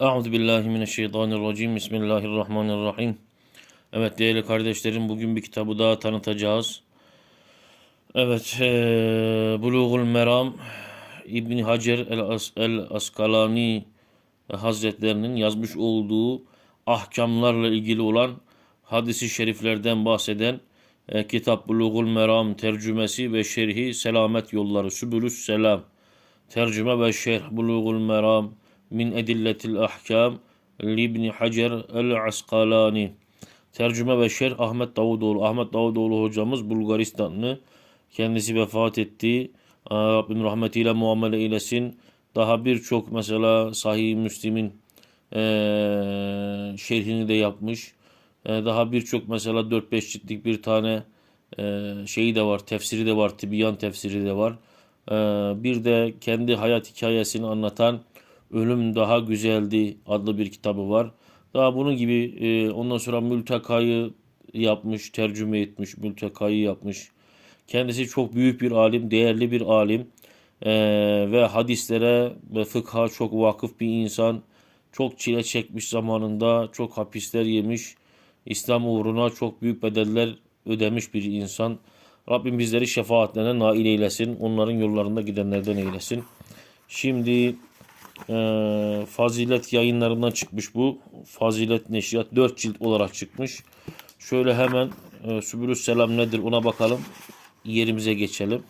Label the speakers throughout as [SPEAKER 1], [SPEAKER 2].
[SPEAKER 1] Euzu billahi mineşşeytanirracim. Bismillahirrahmanirrahim. Evet değerli kardeşlerim bugün bir kitabı daha tanıtacağız. Evet eee Bulugul Meram İbn Hacer el, As el Askalani Hazretlerinin yazmış olduğu ahkamlarla ilgili olan hadisi şeriflerden bahseden e, kitap Bulugul Meram tercümesi ve şerhi Selamet Yolları Sübülüs Selam tercüme ve şerh Bulugul Meram min Edilletil Ahkam Libni Hacer el Askalani tercüme ve şerh Ahmet Davutoğlu. Ahmet Davutoğlu hocamız Bulgaristanlı. Kendisi vefat etti. Rabbim rahmetiyle muamele eylesin. Daha birçok mesela Sahih Müslim'in eee, şerhini de yapmış. Eee, daha birçok mesela 4-5 ciltlik bir tane eee, şeyi de var, tefsiri de var, Tibyan tefsiri de var. Eee, bir de kendi hayat hikayesini anlatan Ölüm Daha Güzeldi adlı bir kitabı var. Daha bunun gibi eee, ondan sonra Mülteka'yı yapmış, tercüme etmiş, Mülteka'yı yapmış. Kendisi çok büyük bir alim, değerli bir alim Eee, ve hadislere ve fıkha çok vakıf bir insan. Çok çile çekmiş zamanında, çok hapisler yemiş. İslam uğruna çok büyük bedeller ödemiş bir insan. Rabbim bizleri şefaatlerine nail eylesin. Onların yollarında gidenlerden eylesin. Şimdi eee, Fazilet yayınlarından çıkmış bu. Fazilet Neşriyat 4 cilt olarak çıkmış. Şöyle hemen e, Sübülüs Selam nedir ona bakalım. Yerimize geçelim.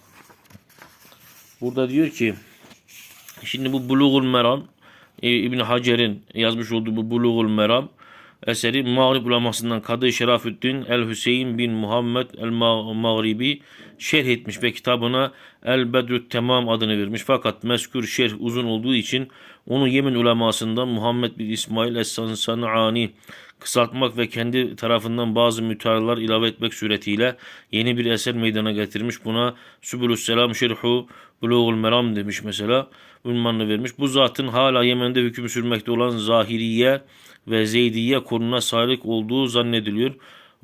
[SPEAKER 1] Burada diyor ki şimdi bu Bulugul Meram e, İbn Hacer'in yazmış olduğu bu Bulugul Meram eseri Mağrib ulemasından Kadı Şerafüddin El Hüseyin bin Muhammed El Ma- Mağribi şerh etmiş ve kitabına El Bedrü't Temam adını vermiş. Fakat meskür şerh uzun olduğu için onu Yemen ulemasından Muhammed bin İsmail Es-Sanani kısaltmak ve kendi tarafından bazı müteahhirler ilave etmek suretiyle yeni bir eser meydana getirmiş. Buna Sübülüs Selam Şerhu Bulugul Meram demiş mesela. Ünvanını vermiş. Bu zatın hala Yemen'de hüküm sürmekte olan Zahiriye ve Zeydiye konuna sahip olduğu zannediliyor.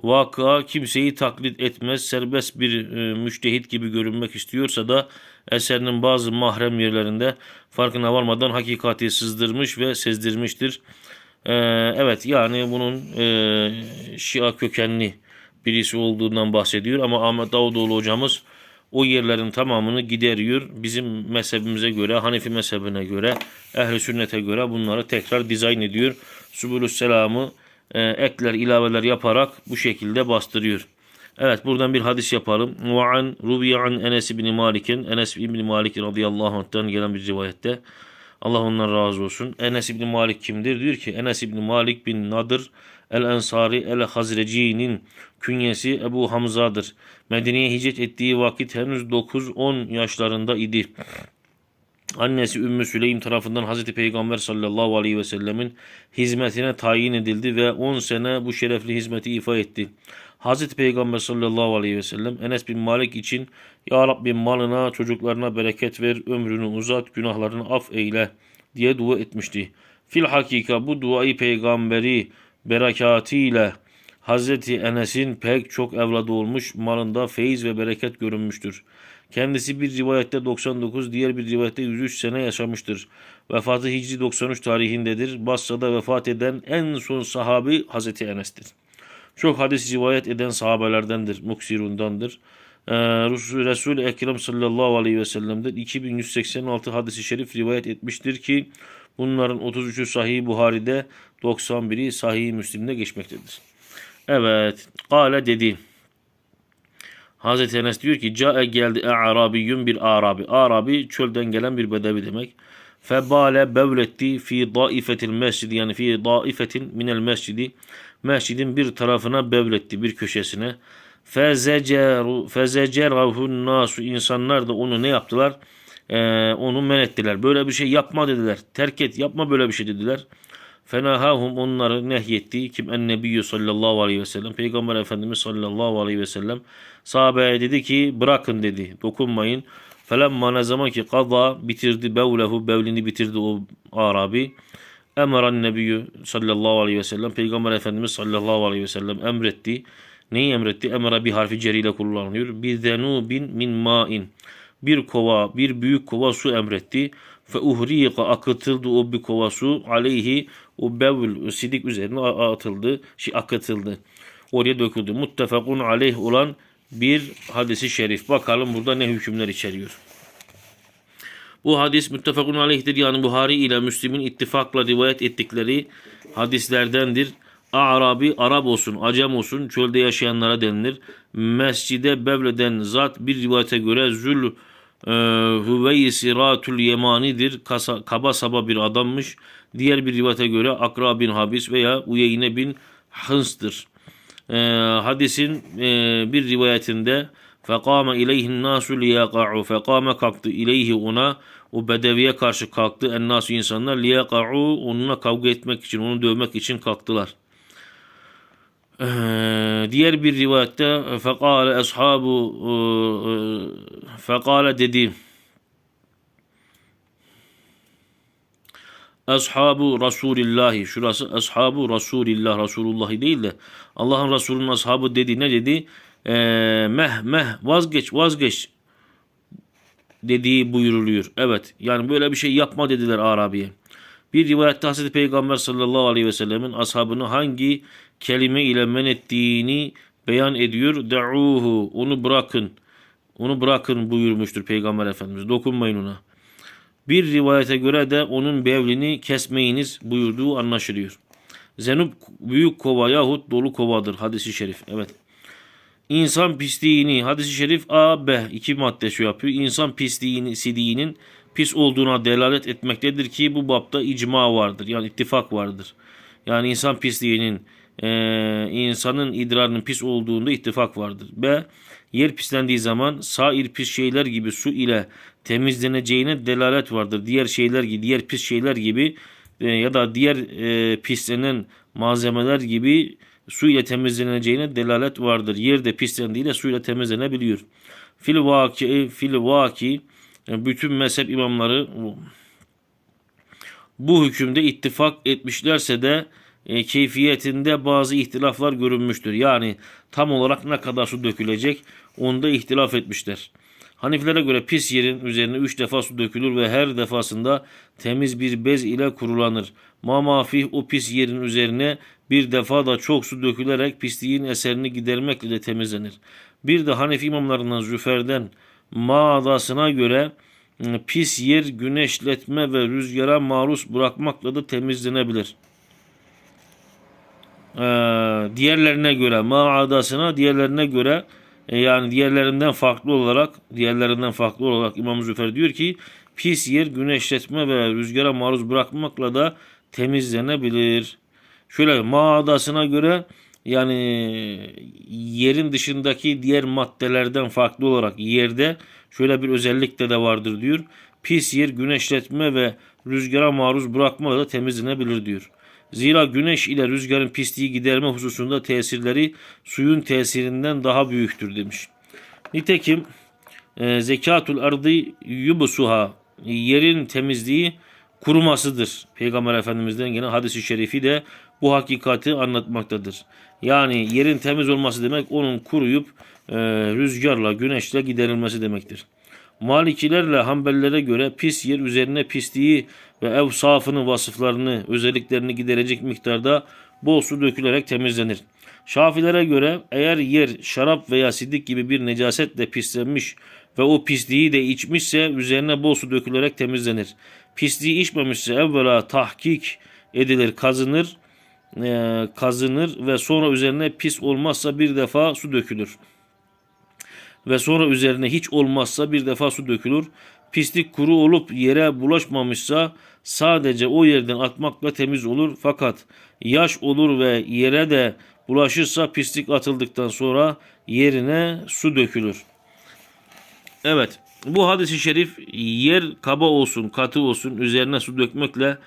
[SPEAKER 1] Vaka kimseyi taklit etmez, serbest bir e, müştehit gibi görünmek istiyorsa da eserinin bazı mahrem yerlerinde farkına varmadan hakikati sızdırmış ve sezdirmiştir. Ee, evet yani bunun e, Şia kökenli birisi olduğundan bahsediyor ama Ahmet Davutoğlu hocamız o yerlerin tamamını gideriyor. Bizim mezhebimize göre, Hanefi mezhebine göre, ehl sünnete göre bunları tekrar dizayn ediyor. Subulus Selam'ı e, ekler, ilaveler yaparak bu şekilde bastırıyor. Evet buradan bir hadis yapalım. Ve an Rubiye an Enes ibn Malik'in Enes ibn Malik radıyallahu anh'tan gelen bir rivayette Allah ondan razı olsun. Enes İbni Malik kimdir? Diyor ki Enes İbni Malik bin Nadır el-Ensari el-Hazreci'nin künyesi Ebu Hamza'dır. Medine'ye hicret ettiği vakit henüz 9-10 yaşlarında idi. Annesi Ümmü Süleym tarafından Hazreti Peygamber sallallahu aleyhi ve sellemin hizmetine tayin edildi ve 10 sene bu şerefli hizmeti ifa etti. Hazreti Peygamber sallallahu aleyhi ve sellem Enes bin Malik için Ya Rabbi malına çocuklarına bereket ver ömrünü uzat günahlarını af eyle diye dua etmişti. Fil hakika bu duayı peygamberi berekatiyle Hazreti Enes'in pek çok evladı olmuş malında feyiz ve bereket görünmüştür. Kendisi bir rivayette 99, diğer bir rivayette 103 sene yaşamıştır. Vefatı Hicri 93 tarihindedir. Basra'da vefat eden en son sahabi Hazreti Enes'tir. Çok hadis rivayet eden sahabelerdendir, muksirundandır. Ee, Resul- Resul-i Ekrem sallallahu aleyhi ve sellem'den 2186 hadisi şerif rivayet etmiştir ki bunların 33'ü Sahih Buhari'de 91'i Sahih Müslim'de geçmektedir. Evet, Kale dedi. Hazreti Enes diyor ki Cae geldi e Arabiyyun bir Arabi. Arabi çölden gelen bir bedevi demek. Febale bevletti fi daifetil mescid yani fi daifetin minel mescidi. Mescidin bir tarafına bevletti bir köşesine. Fezeceru fezecerahun nasu insanlar da onu ne yaptılar? Ee, onu men ettiler. Böyle bir şey yapma dediler. Terk et yapma böyle bir şey dediler. Fenahahum onları nehyetti. Kim en nebiyyü sallallahu aleyhi ve sellem. Peygamber Efendimiz sallallahu aleyhi ve sellem. Sahabeye dedi ki bırakın dedi. Dokunmayın. Felemma ne zaman ki kaza bitirdi bevlehu bevlini bitirdi o Arabi. Emran nebiyyü sallallahu aleyhi ve sellem. Peygamber Efendimiz sallallahu aleyhi ve sellem emretti. Neyi emretti? Emra bir harfi ceriyle kullanılıyor. Bir zenubin min ma'in. Bir kova, bir büyük kova su emretti. fe uhrika akıtıldı o bir kova su aleyhi o bevl sidik üzerine atıldı şey akıtıldı oraya döküldü muttefakun aleyh olan bir hadisi şerif bakalım burada ne hükümler içeriyor bu hadis müttefakun aleyhtir yani Buhari ile Müslim'in ittifakla rivayet ettikleri hadislerdendir. Arabi, Arap olsun, Acem olsun çölde yaşayanlara denilir. Mescide bevleden zat bir rivayete göre Zül e, Hüveysiratul Yemani'dir. Kasa, kaba saba bir adammış. Diğer bir rivayete göre Akra bin Habis veya Uyeyne bin Hıns'tır. E, hadisin e, bir rivayetinde Fekame ileyhin nasu liyaqa'u. Fekame kalktı ileyhi ona. O bedeviye karşı kalktı. En insanlar liyaqa'u. Onunla kavga etmek için, onu dövmek için kalktılar. Ee, diğer bir rivayette fekale ashabu e, e, dedi Ashabu Resulillahi şurası Ashabu Resulillah Resulullahi değil de Allah'ın Resulü'nün ashabı dedi ne dedi Ee, meh meh vazgeç vazgeç dediği buyuruluyor. Evet yani böyle bir şey yapma dediler Arabiye. Bir rivayette Hazreti Peygamber sallallahu aleyhi ve sellemin ashabını hangi kelime ile men ettiğini beyan ediyor. Da'uhu onu bırakın. Onu bırakın buyurmuştur Peygamber Efendimiz. Dokunmayın ona. Bir rivayete göre de onun bevlini kesmeyiniz buyurduğu anlaşılıyor. Zenub büyük kova yahut dolu kovadır. Hadisi şerif. Evet. İnsan pisliğini hadisi şerif A, B iki madde şu yapıyor. İnsan pisliğini, sidiğinin pis olduğuna delalet etmektedir ki bu bapta icma vardır. Yani ittifak vardır. Yani insan pisliğinin e, insanın idrarının pis olduğunda ittifak vardır. B. Yer pislendiği zaman sair pis şeyler gibi su ile temizleneceğine delalet vardır. Diğer şeyler gibi, diğer pis şeyler gibi e, ya da diğer e, pislenen malzemeler gibi su ile temizleneceğine delalet vardır. Yerde pislendiğiyle suyla temizlenebiliyor. Fil vaki, fil vaki bütün mezhep imamları bu hükümde ittifak etmişlerse de e, keyfiyetinde bazı ihtilaflar görünmüştür. Yani tam olarak ne kadar su dökülecek onda ihtilaf etmişler. Haniflere göre pis yerin üzerine üç defa su dökülür ve her defasında temiz bir bez ile kurulanır. Ma o pis yerin üzerine bir defa da çok su dökülerek pisliğin eserini gidermekle de temizlenir. Bir de Hanefi imamlarından Züfer'den mağdasına göre e, pis yer güneşletme ve rüzgara maruz bırakmakla da temizlenebilir. Ee, diğerlerine göre mağadasına diğerlerine göre e, yani diğerlerinden farklı olarak diğerlerinden farklı olarak İmam Züfer diyor ki pis yer güneşletme ve rüzgara maruz bırakmakla da temizlenebilir. Şöyle mağadasına göre yani yerin dışındaki diğer maddelerden farklı olarak yerde şöyle bir özellik de de vardır diyor. Pis yer güneşletme ve rüzgara maruz bırakmakla da temizlenebilir diyor. Zira güneş ile rüzgarın pisliği giderme hususunda tesirleri suyun tesirinden daha büyüktür demiş. Nitekim e, zekatul ardı yubusuha yerin temizliği kurumasıdır. Peygamber Efendimiz'den gelen hadisi şerifi de bu hakikati anlatmaktadır. Yani yerin temiz olması demek onun kuruyup e, rüzgarla, güneşle giderilmesi demektir. Malikilerle Hanbelilere göre pis yer üzerine pisliği ve ev safını, vasıflarını, özelliklerini giderecek miktarda bol su dökülerek temizlenir. Şafilere göre eğer yer şarap veya sidik gibi bir necasetle pislenmiş ve o pisliği de içmişse üzerine bol su dökülerek temizlenir. Pisliği içmemişse evvela tahkik edilir, kazınır, e, kazınır ve sonra üzerine pis olmazsa bir defa su dökülür ve sonra üzerine hiç olmazsa bir defa su dökülür. Pislik kuru olup yere bulaşmamışsa sadece o yerden atmakla temiz olur. Fakat yaş olur ve yere de bulaşırsa pislik atıldıktan sonra yerine su dökülür. Evet bu hadisi şerif yer kaba olsun katı olsun üzerine su dökmekle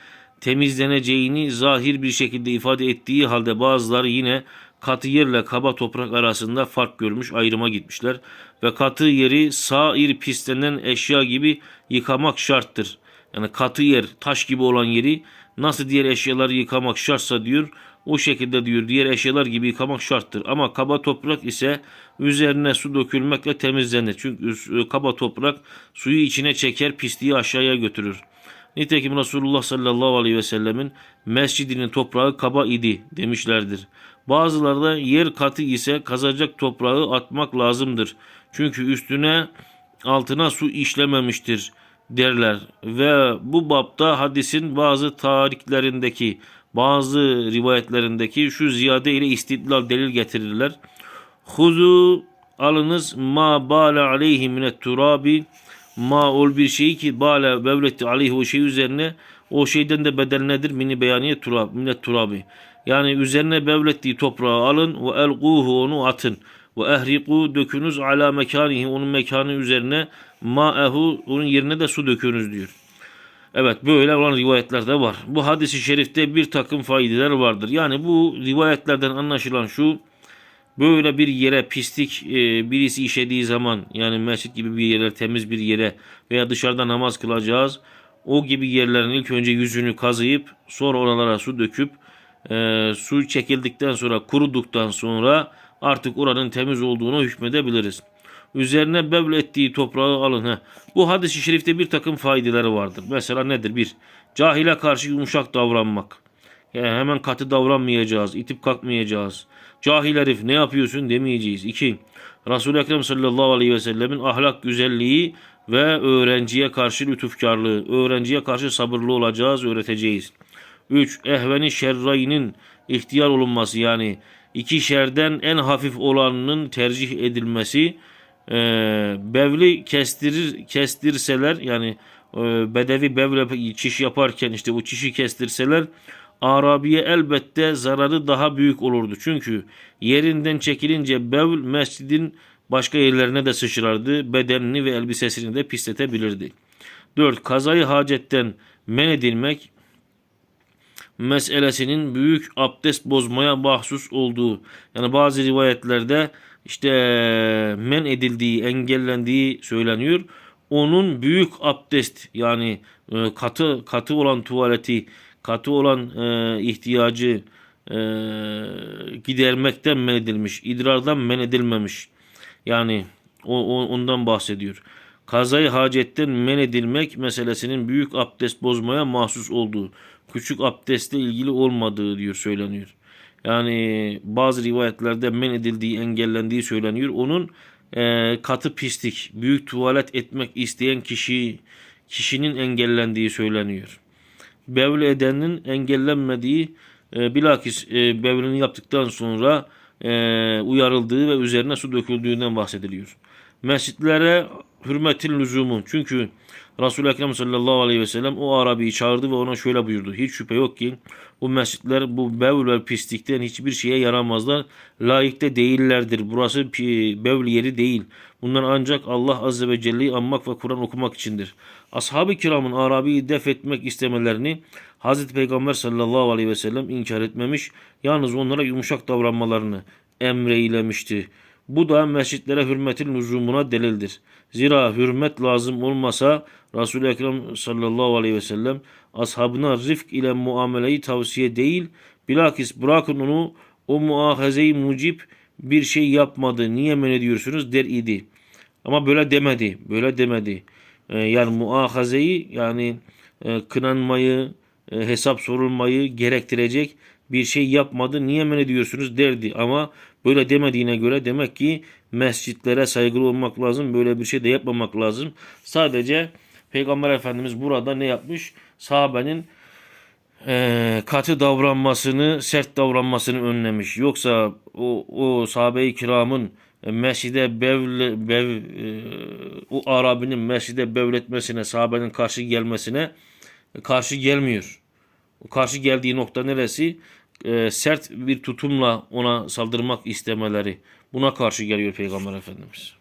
[SPEAKER 1] temizleneceğini zahir bir şekilde ifade ettiği halde bazıları yine katı yerle kaba toprak arasında fark görmüş ayrıma gitmişler ve katı yeri sair pislenen eşya gibi yıkamak şarttır. Yani katı yer taş gibi olan yeri nasıl diğer eşyaları yıkamak şartsa diyor o şekilde diyor diğer eşyalar gibi yıkamak şarttır. Ama kaba toprak ise üzerine su dökülmekle temizlenir. Çünkü kaba toprak suyu içine çeker pisliği aşağıya götürür. Nitekim Resulullah sallallahu aleyhi ve sellemin mescidinin toprağı kaba idi demişlerdir. Bazıları da yer katı ise kazacak toprağı atmak lazımdır. Çünkü üstüne altına su işlememiştir derler. Ve bu bapta hadisin bazı tariklerindeki bazı rivayetlerindeki şu ziyade ile istidlal delil getirirler. Huzu alınız ma bala aleyhi minet turabi ma ol bir şey ki bala bevletti aleyhi o şey üzerine o şeyden de bedel nedir? Mini beyaniye turab, minet turabi. Yani üzerine bevlettiği toprağı alın ve elguhu onu atın. Ve ehriku dökünüz ala mekanihi onun mekanı üzerine ma'ehu onun yerine de su dökünüz diyor. Evet böyle olan rivayetler de var. Bu hadisi şerifte bir takım faydeler vardır. Yani bu rivayetlerden anlaşılan şu böyle bir yere pislik e, birisi işediği zaman yani mescit gibi bir yere temiz bir yere veya dışarıda namaz kılacağız. O gibi yerlerin ilk önce yüzünü kazıyıp sonra oralara su döküp e, su çekildikten sonra kuruduktan sonra artık oranın temiz olduğunu hükmedebiliriz. Üzerine bevl ettiği toprağı alın. Heh. Bu hadis-i şerifte bir takım faydeleri vardır. Mesela nedir? Bir, cahile karşı yumuşak davranmak. Yani hemen katı davranmayacağız, itip kalkmayacağız. Cahil herif ne yapıyorsun demeyeceğiz. İki, Resul-i Ekrem sallallahu aleyhi ve sellemin ahlak güzelliği ve öğrenciye karşı lütufkarlığı, öğrenciye karşı sabırlı olacağız, öğreteceğiz. 3. Ehveni şerrayinin ihtiyar olunması yani iki şerden en hafif olanının tercih edilmesi. Ee, bevli kestirir kestirseler yani e, bedevi bevle çiş yaparken işte o çişi kestirseler Arabiye elbette zararı daha büyük olurdu. Çünkü yerinden çekilince bevl mescidin başka yerlerine de sıçrardı. Bedenini ve elbisesini de pisletebilirdi. 4. Kazayı hacetten men edilmek meselesinin büyük abdest bozmaya mahsus olduğu yani bazı rivayetlerde işte men edildiği, engellendiği söyleniyor. Onun büyük abdest yani e, katı katı olan tuvaleti, katı olan e, ihtiyacı e, gidermekten men edilmiş, idrardan men edilmemiş. Yani o, o ondan bahsediyor. Kazayı hacetten men edilmek meselesinin büyük abdest bozmaya mahsus olduğu, küçük abdestle ilgili olmadığı diyor söyleniyor. Yani bazı rivayetlerde men edildiği, engellendiği söyleniyor. Onun e, katı pislik, büyük tuvalet etmek isteyen kişi kişinin engellendiği söyleniyor. Bevl edenin engellenmediği, e, bilakis e, bevlini yaptıktan sonra e, uyarıldığı ve üzerine su döküldüğünden bahsediliyor. Mescitlere hürmetin lüzumu. Çünkü Resul-i Ekrem sallallahu aleyhi ve sellem o Arabi'yi çağırdı ve ona şöyle buyurdu. Hiç şüphe yok ki bu mescitler bu bevl ve pislikten hiçbir şeye yaramazlar. Layıkta değillerdir. Burası bevl yeri değil. Bunlar ancak Allah azze ve celle'yi anmak ve Kur'an okumak içindir. Ashab-ı kiramın Arabi'yi def etmek istemelerini Hazreti Peygamber sallallahu aleyhi ve sellem inkar etmemiş. Yalnız onlara yumuşak davranmalarını emreylemişti. Bu da mescitlere hürmetin lüzumuna delildir. Zira hürmet lazım olmasa Resul-i Ekrem sallallahu aleyhi ve sellem ashabına rifk ile muameleyi tavsiye değil, bilakis bırakın onu o muahazeyi mucip bir şey yapmadı. Niye men ediyorsunuz der idi. Ama böyle demedi. Böyle demedi. Ee, yani muahazeyi yani e, kınanmayı, e, hesap sorulmayı gerektirecek bir şey yapmadı. Niye men ediyorsunuz derdi. Ama böyle demediğine göre demek ki mescitlere saygılı olmak lazım. Böyle bir şey de yapmamak lazım. Sadece Peygamber Efendimiz burada ne yapmış? Sahabenin e, katı davranmasını, sert davranmasını önlemiş. Yoksa o, o sahabe-i kiramın mescide bevle, bev, e, o Arabinin mescide bevletmesine, sahabenin karşı gelmesine karşı gelmiyor. Karşı geldiği nokta neresi? E, sert bir tutumla ona saldırmak istemeleri. Buna karşı geliyor Peygamber Efendimiz.